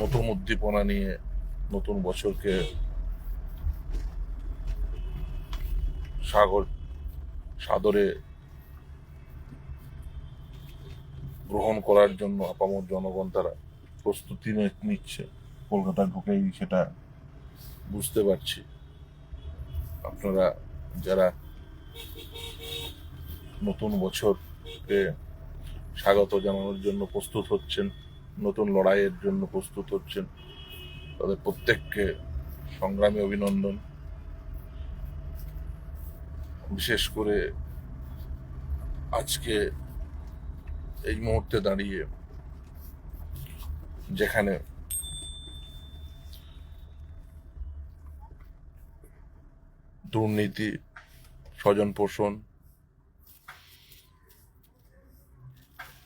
নতুন উদ্দীপনা নিয়ে নতুন বছরকে সাগর, সাদরে গ্রহণ করার জন্য আপামর জনগণ তারা প্রস্তুতি নিচ্ছে। কলকাতা ঢুকেই সেটা বুঝতে পারছি। আপনারা যারা নতুন বছরকে স্বাগত জানানোর জন্য প্রস্তুত হচ্ছেন নতুন লড়াইয়ের জন্য প্রস্তুত হচ্ছেন তাদের প্রত্যেককে সংগ্রামী অভিনন্দন। বিশেষ করে আজকে এই মুহূর্তে দাঁড়িয়ে যেখানে দুর্নীতি স্বজন পোষণ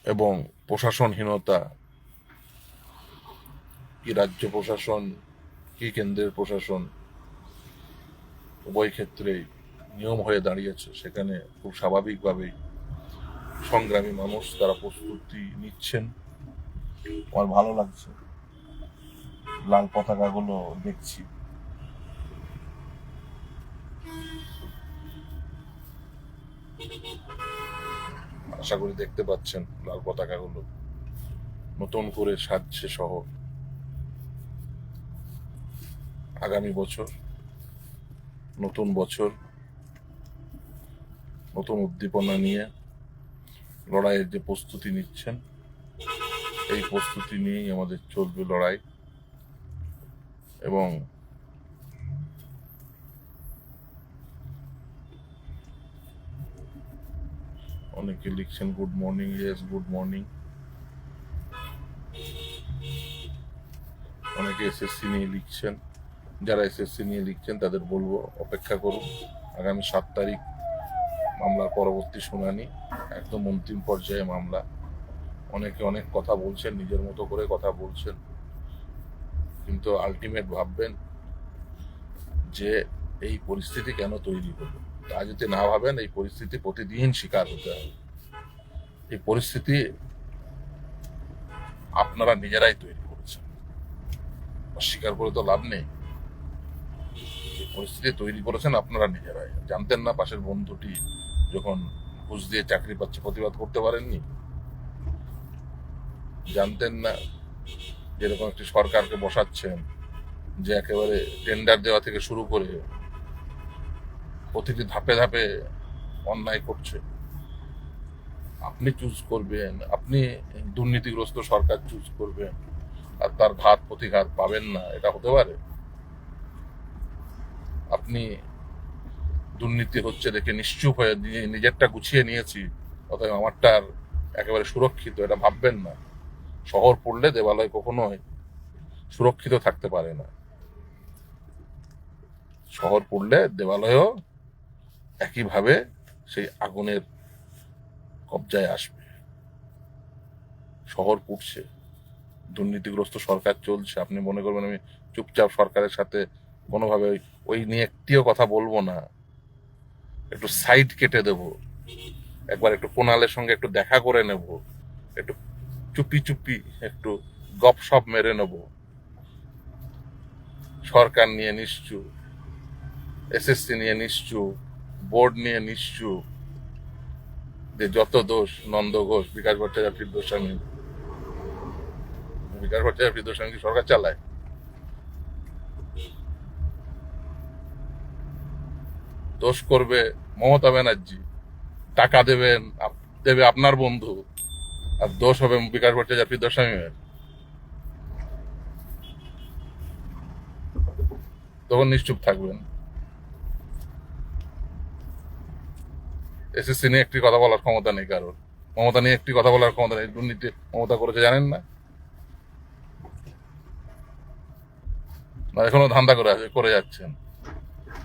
এবং প্রশাসনহীনতা কি রাজ্য প্রশাসন, কি কেন্দ্রের প্রশাসন, উভয় ক্ষেত্রেই নিয়ম হয়ে দাঁড়িয়েছে। সেখানে খুব স্বাভাবিকভাবেই সংগ্রামী মানুষ তারা প্রস্তুতি নিচ্ছেন। আমার ভালো লাগছে। লাল পতাকাগুলো দেখছি। আশা করি দেখতে পাচ্ছেন লাল পতাকাগুলো। নতুন করে সাজছে শহর। আগামী বছর, নতুন বছর, নতুন উদ্দীপনা নিয়ে লড়াইয়ের যে প্রস্তুতি নিচ্ছেন, এই প্রস্তুতি নিয়েই আমাদের চলবে লড়াই। এবং অনেকে লিখছেন, good morning, yes, good morning. অনেকে এসএসসি নিয়ে লিখছেন। যারা এসএসসি নিয়ে লিখছেন, তাদের বলব অপেক্ষা করুন। আগামী সাত তারিখ মামলার পরবর্তী শুনানি, একদম অন্তিম পর্যায়ে মামলা। অনেকে অনেক কথা বলছেন, নিজের মতো করে কথা বলছেন। কিন্তু আলটিমেট ভাববেন যে এই পরিস্থিতি কেন তৈরি হলো। তা যদি না ভাবেন, এই পরিস্থিতি প্রতিদিন শিকার হতে হবে। এই পরিস্থিতি আপনারা নিজেরাই তৈরি করেছেন। অস্বীকার করে তো লাভ নেই। পরিস্থিতি তৈরি করেছেন আপনারা নিজেরাই। জানতেন না পাশের বন্ধুটি যখন ঘুষ দিয়ে চাকরি পাচ্ছে, প্রতিবাদ করতে পারেননি? জানতেন না যেরকম একটি সরকারকে বসাচ্ছেন যে একেবারে টেন্ডার দেওয়া থেকে শুরু করে প্রতিটি ধাপে ধাপে অন্যায় করছে। আপনি চুজ করবেন, আপনি দুর্নীতিগ্রস্ত সরকার চুজ করবেন, আর তার ঘাত প্রতিঘাত পাবেন না, এটা হতে পারে? আপনি দুর্নীতি হচ্ছে দেখে নিশ্চুপ হয়ে নিজেরটা গুছিয়ে নিয়েছি, অতএব আমারটা আর একেবারে সুরক্ষিত, এটা ভাববেন না। শহর পড়লে দেবালয় কখনোই সুরক্ষিত থাকতে পারে না। শহর পড়লে দেবালয়ও একইভাবে সেই আগুনের কবজায় আসবে। শহর পুড়ছে, দুর্নীতিগ্রস্ত সরকার চলছে। আপনি মনে করবেন আমি চুপচাপ সরকারের সাথে কোনোভাবে ওই নিয়ে একটিও কথা বলব না। একটু সাইড কেটে দেব। একবার একটু কোনালের সঙ্গে একটু দেখা করে নেব। একটু চুপি চুপি একটু গপসপ মেরে নেব। সরকার নিয়ে নিশ্চুপ এসএসসি নিয়ে নিশ্চুপ বোর্ড নিয়ে নিশ্চুপ যে যত দোষ নন্দ ঘোষ, বিকাশ ভট্টাচার্য ফিরদোস্বামী বিকাশ ভট্টাচার্য ফিরদোস্বামী কি সরকার চালায় দোষ করবে মমতা ব্যানার্জি। টাকা দেবেন দেবে আপনার বন্ধু। আর দোষ হবে বিকাশ ভট্টাচার্য ফিরদোস্বামীর তখন নিশ্চুপ থাকবেন। এসএসসি নিয়ে একটি কথা বলার ক্ষমতা নেই কারোর। মমতা নিয়ে একটি কথা বলার ক্ষমতা নেই। দুর্নীতি মমতা করেছে, জানেন না? না, এখনও ধান্দা করে আছে, করে যাচ্ছেন।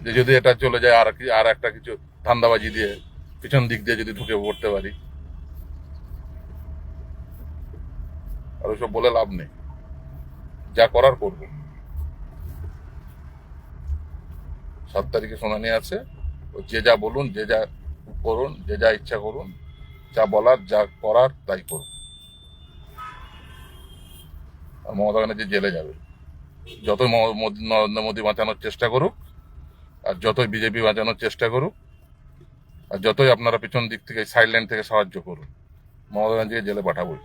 যে যদি এটা চলে যায় আর কি- আর একটা কিছু ধান্দাবাজি দিয়ে পিছন দিক দিয়ে যদি ঢুকে পড়তে পারি। আর ওইসব বলে লাভ নেই। যা করার করব। সাত তারিখে শুনানি আছে। যে যা বলুন, যে যা করুন, যে যা ইচ্ছা করুন, যা বলার, যা করার, তাই করুন। আর মমতা ব্যানার্জি জেলে যাবে। যতই নরেন্দ্র মোদী বাঁচানোর চেষ্টা করুক আর যতই বিজেপি বাঁচানোর চেষ্টা করুক, আর যতই আপনারা পিছন দিক থেকে সাইডলাইন থেকে সাহায্য করুন, মমতা ব্যানার্জিকে জেলে পাঠাবই।